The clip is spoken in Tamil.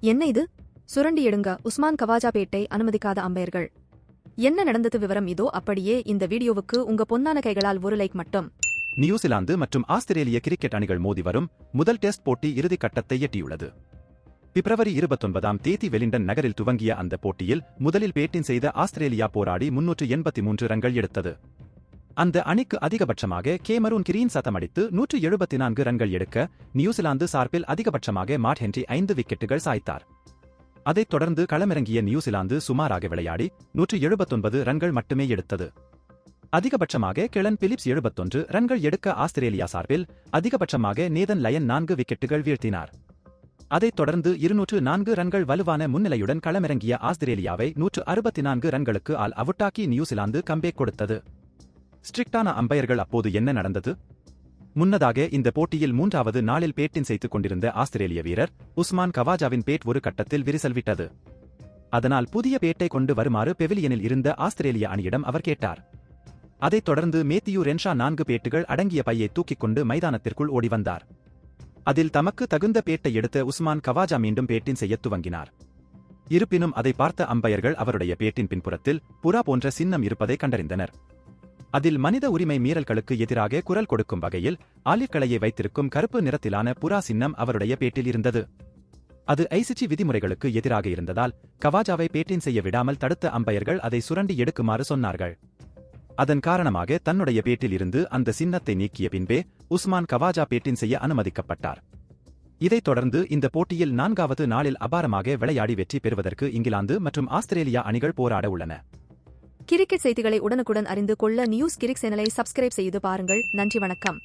என்ன இது? சுரண்டி எடுங்க. உஸ்மான் கவாஜாபேட்டை அனுமதிக்காத அம்பையர்கள். என்ன நடந்தது விவரம் இதோ? அப்படியே இந்த வீடியோவுக்கு உங்க பொன்னான கைகளால் ஒரு லைக் மட்டும். நியூசிலாந்து மற்றும் ஆஸ்திரேலிய கிரிக்கெட் அணிகள் மோதி வரும் முதல் டெஸ்ட் போட்டி இறுதி கட்டத்தை எட்டியுள்ளது. பிப்ரவரி இருபத்தொன்பதாம் தேதி வெலிண்டன் நகரில் துவங்கிய அந்த போட்டியில் முதலில் பேட்டிங் செய்த ஆஸ்திரேலியா போராடி முன்னூற்று எண்பத்தி மூன்று ரன்கள் எடுத்தது. அந்த அணிக்கு அதிகபட்சமாக கேமரூன் கிரீன் சதமடித்து நூற்று எழுபத்தி நான்கு ரன்கள் எடுக்க நியூசிலாந்து சார்பில் அதிகபட்சமாக மாட் ஹென்றி ஐந்து விக்கெட்டுகள் சாய்த்தார். அதைத் தொடர்ந்து களமிறங்கிய நியூசிலாந்து சுமாராக விளையாடி நூற்று எழுபத்தொன்பது ரன்கள் மட்டுமே எடுத்தது. அதிகபட்சமாக கிளன் பிலிப்ஸ் எழுபத்தொன்று ரன்கள் எடுக்க ஆஸ்திரேலியா சார்பில் அதிகபட்சமாக நேதன் லயன் நான்கு விக்கெட்டுகள் வீழ்த்தினார். அதைத் தொடர்ந்து இருநூற்று நான்கு ரன்கள் வலுவான முன்னிலையுடன் களமிறங்கிய ஆஸ்திரேலியாவை நூற்று அறுபத்தி நான்கு ரன்களுக்கு ஆல் அவுட்டாக்கி நியூசிலாந்து கம்பேக் கொடுத்தது. ஸ்ட்ரிக்டான அம்பையர்கள் அப்போது என்ன நடந்தது? முன்னதாக இந்த போட்டியில் மூன்றாவது நாளில் பேட்டின் செய்து கொண்டிருந்த ஆஸ்திரேலிய வீரர் உஸ்மான் கவாஜாவின் பேட் ஒரு கட்டத்தில் விரிசல் விட்டது. அதனால் புதிய பேட்டை கொண்டு வருமாறு பெவிலியனில் இருந்த ஆஸ்திரேலிய அணியிடம் அவர் கேட்டார். அதைத் தொடர்ந்து மேத்தியூ ரென்ஷா நான்கு பேட்டுகள் அடங்கிய பையை தூக்கிக் கொண்டு மைதானத்திற்குள் ஓடி வந்தார். அதில் தமக்கு தகுந்த பேட்டை எடுத்த உஸ்மான் கவாஜா மீண்டும் பேட்டின் செய்யத் துவங்கினார். இருப்பினும் அதை பார்த்த அம்பையர்கள் அவருடைய பேட்டின் பின்புறத்தில் புறா போன்ற சின்னம் இருப்பதை கண்டறிந்தனர். அதில் மனித உரிமை மீறல்களுக்கு எதிராக குரல் கொடுக்கும் வகையில் ஆலிவ் வைத்திருக்கும் கருப்பு நிறத்திலான புறா சின்னம் அவருடைய பேட்டில் இருந்தது. அது ஐசிசி விதிமுறைகளுக்கு எதிராக இருந்ததால் கவாஜாவை பேட்டின் செய்ய விடாமல் தடுத்த அம்பையர்கள் அதை சுரண்டி எடுக்குமாறு சொன்னார்கள். அதன் காரணமாக தன்னுடைய பேட்டில் இருந்து அந்த சின்னத்தை நீக்கிய பின்பே உஸ்மான் கவாஜா பேட்டின் செய்ய அனுமதிக்கப்பட்டார். இதைத் தொடர்ந்து இந்த போட்டியில் நான்காவது நாளில் அபாரமாக விளையாடி வெற்றி பெறுவதற்கு இங்கிலாந்து மற்றும் ஆஸ்திரேலியா அணிகள் போராட உள்ளன. கிரிக்கெட் செய்திகளை உடனுக்குடன் அறிந்து கொள்ள நியூஸ் கிரிக் சேனலை சப்ஸ்கிரைப் செய்து பாருங்கள். நன்றி வணக்கம்.